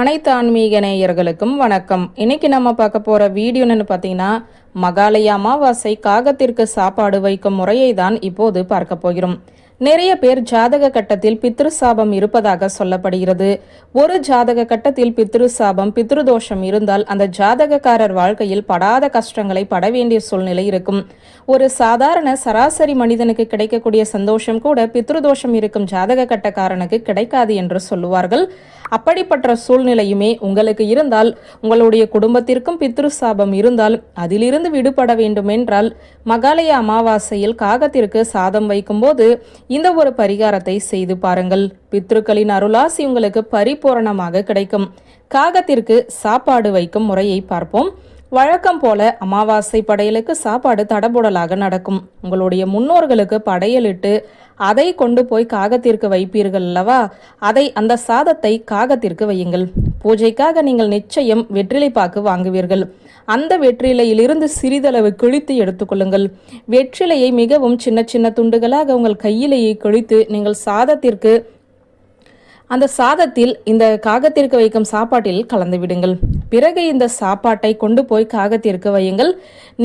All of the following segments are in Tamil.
அனைத்து ஆன்மீக நேயர்களுக்கும் வணக்கம். இன்னைக்கு நம்ம பார்க்க போற வீடியோன்னு பார்த்தீங்கன்னா மகாலய அமாவாசை காகத்திற்கு சாப்பாடு வைக்கும் முறையை தான் இப்போது பார்க்க போகிறோம். நிறைய பேர் ஜாதக கட்டத்தில் பித்ரு சாபம் இருப்பதாக சொல்லப்படுகிறது. ஒரு ஜாதக கட்டத்தில் பித்ரு சாபம் பித்ருதோஷம் இருந்தால் அந்த ஜாதகக்காரர் வாழ்க்கையில் படாத கஷ்டங்களை பட வேண்டிய சூழ்நிலை இருக்கும். ஒரு சாதாரண சராசரி மனிதனுக்கு கிடைக்கக்கூடிய சந்தோஷம் கூட பித்ருதோஷம் இருக்கும் ஜாதக கட்டக்காரனுக்கு கிடைக்காது என்று சொல்லுவார்கள். அப்படிப்பட்ட சூழ்நிலையுமே உங்களுக்கு இருந்தால் உங்களுடைய குடும்பத்திற்கும் பித்ரு சாபம் இருந்தால் அதிலிருந்து விடுபட வேண்டுமென்றால் மகாலய அமாவாசையில் காகத்திற்கு சாதம் வைக்கும்போது இந்த ஒரு பரிகாரத்தை செய்து பாருங்கள். பித்ருக்களின் அருளாசி உங்களுக்கு பரிபூரணமாக கிடைக்கும். காகத்திற்கு சாப்பாடு வைக்கும் முறையை பார்ப்போம். வழக்கம் போல அமாவாசை படையலுக்கு சாப்பாடு தடபுடலாக நடக்கும். உங்களுடைய முன்னோர்களுக்கு படையலிட்டு அதை கொண்டு போய் காகத்திற்கு வைப்பீர்கள் அல்லவா? அதை அந்த சாதத்தை காகத்திற்கு வையுங்கள். பூஜைக்காக நீங்கள் நிச்சயம் வெற்றிலை பாக்கு வாங்குவீர்கள். அந்த வெற்றிலையிலிருந்து சிறிதளவு கிழித்து எடுத்துக்கொள்ளுங்கள் வெற்றிலையை மிகவும் சின்ன சின்ன துண்டுகளாக உங்கள் கையிலேயே கிழித்து நீங்கள் சாதத்திற்கு அந்த சாதத்தில் இந்த காகத்திற்கு வைக்கும் சாப்பாட்டில் கலந்து விடுங்கள். பிறகு இந்த சாப்பாட்டை கொண்டு போய் காகத்திற்கு வையுங்கள்.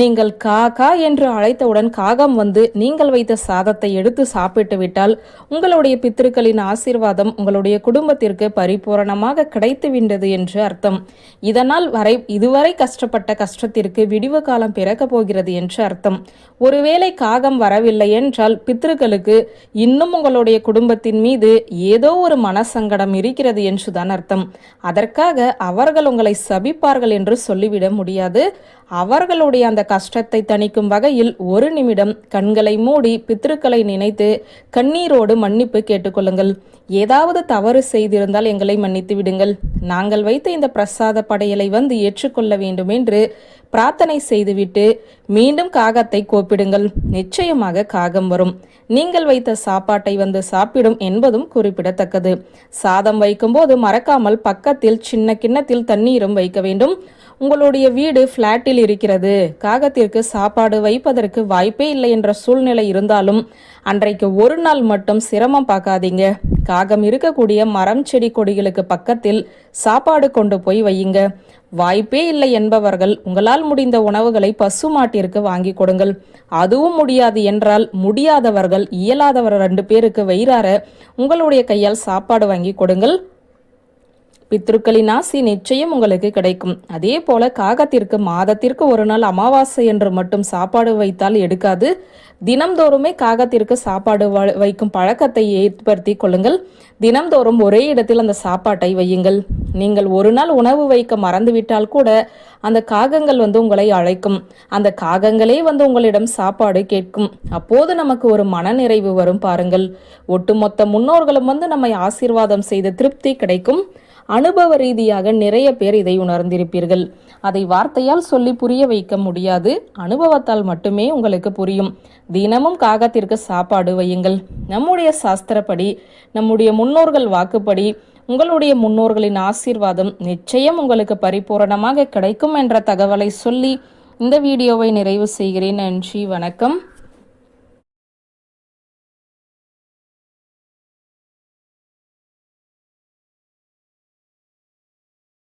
நீங்கள் காகா என்று அழைத்தவுடன் காகம் வந்து நீங்கள் வைத்த சாதத்தை எடுத்து சாப்பிட்டு விட்டால் உங்களுடைய பித்திருக்களின் ஆசீர்வாதம் உங்களுடைய குடும்பத்திற்கு பரிபூரணமாக கிடைத்து விண்டது என்று அர்த்தம். இதனால் வரை இதுவரை கஷ்டப்பட்ட கஷ்டத்திற்கு விடிவு காலம் பிறக்க போகிறது என்று அர்த்தம். ஒருவேளை காகம் வரவில்லை என்றால் பித்திருக்களுக்கு இன்னும் உங்களுடைய குடும்பத்தின் மீது ஏதோ ஒரு மனசங்கடம் இருக்கிறது என்றுதான் அர்த்தம். அதற்காக அவர்கள் உங்களை சபிப்பார்கள் என்று சொல்லிவிட முடியாது. அவர்களுடைய அந்த கஷ்டத்தை தணிக்கும் வகையில் ஒரு நிமிடம் கண்களை மூடி பித்திருக்களை நினைத்து கண்ணீரோடு மன்னிப்பு கேட்டுக்கொள்ளுங்கள். ஏதாவது தவறு செய்திருந்தால் எங்களை மன்னித்து விடுங்கள். நாங்கள் வைத்த இந்த பிரசாத படையலை வந்து ஏற்றுக்கொள்ள வேண்டும் என்று பிரார்த்தனை செய்துவிட்டு மீண்டும் காகத்தை கோப்பிடுங்கள். நிச்சயமாக காகம் வரும். நீங்கள் வைத்த சாப்பாட்டை வந்து சாப்பிடும் என்பதும் குறிப்பிடத்தக்கது. சாதம் வைக்கும்போது மறக்காமல் பக்கத்தில் சின்ன கிண்ணத்தில் தண்ணீரும் வைக்க வேண்டும். உங்களுடைய வீடு ஃப்ளாட்டில் இருக்கிறது. காகத்திற்கு சாப்பாடு வைப்பதற்கு வாய்ப்பே இல்லை என்ற சூழ்நிலை இருந்தாலும் அன்றைக்கு ஒரு நாள் மட்டும் சிரமம் பார்க்காதீங்க. காகம் இருக்கக்கூடிய மரம் செடி கொடிகளுக்கு பக்கத்தில் சாப்பாடு கொண்டு போய் வையுங்க. வாய்ப்பே இல்லை என்பவர்கள் உங்களால் முடிந்த உணவுகளை பசு மாட்டிற்கு வாங்கி கொடுங்கள். அதுவும் முடியாது என்றால் முடியாதவர்கள் இயலாதவர் ரெண்டு பேருக்கு வயிறார உங்களுடைய கையால் சாப்பாடு வாங்கி கொடுங்கள். பித்ருக்களின் ஆசி நிச்சயம் உங்களுக்கு கிடைக்கும். அதே போல காகத்திற்கு மாதத்திற்கு ஒரு நாள் அமாவாசை என்று மட்டும் சாப்பாடு வைத்தால் எடுக்காது. தினம்தோறுமே காகத்திற்கு சாப்பாடு வைக்கும் பழக்கத்தை ஏற்படுத்தி கொள்ளுங்கள். தினம்தோறும் ஒரே இடத்தில் அந்த சாப்பாட்டை வையுங்கள். நீங்கள் ஒரு நாள் உணவு வைக்க மறந்துவிட்டால் கூட அந்த காகங்கள் வந்து உங்களை அழைக்கும். அந்த காகங்களே வந்து உங்களிடம் சாப்பாடு கேட்கும். அப்போது நமக்கு ஒரு மனநிறைவு வரும் பாருங்கள். ஒட்டுமொத்த முன்னோர்களும் வந்து நம்மை ஆசீர்வாதம் செய்த திருப்தி கிடைக்கும். அனுபவ ரீதியாக நிறைய பேர் இதை உணர்ந்திருப்பீர்கள். அதை வார்த்தையால் சொல்லி புரிய வைக்க முடியாது. அனுபவத்தால் மட்டுமே உங்களுக்கு புரியும். தினமும் காகத்திற்கு சாப்பாடு வையுங்கள். நம்முடைய சாஸ்திரப்படி நம்முடைய முன்னோர்கள் வாக்குப்படி உங்களுடைய முன்னோர்களின் ஆசீர்வாதம் நிச்சயம் உங்களுக்கு பரிபூரணமாக கிடைக்கும் என்ற தகவலை சொல்லி இந்த வீடியோவை நிறைவு செய்கிறேன். நன்றி வணக்கம்.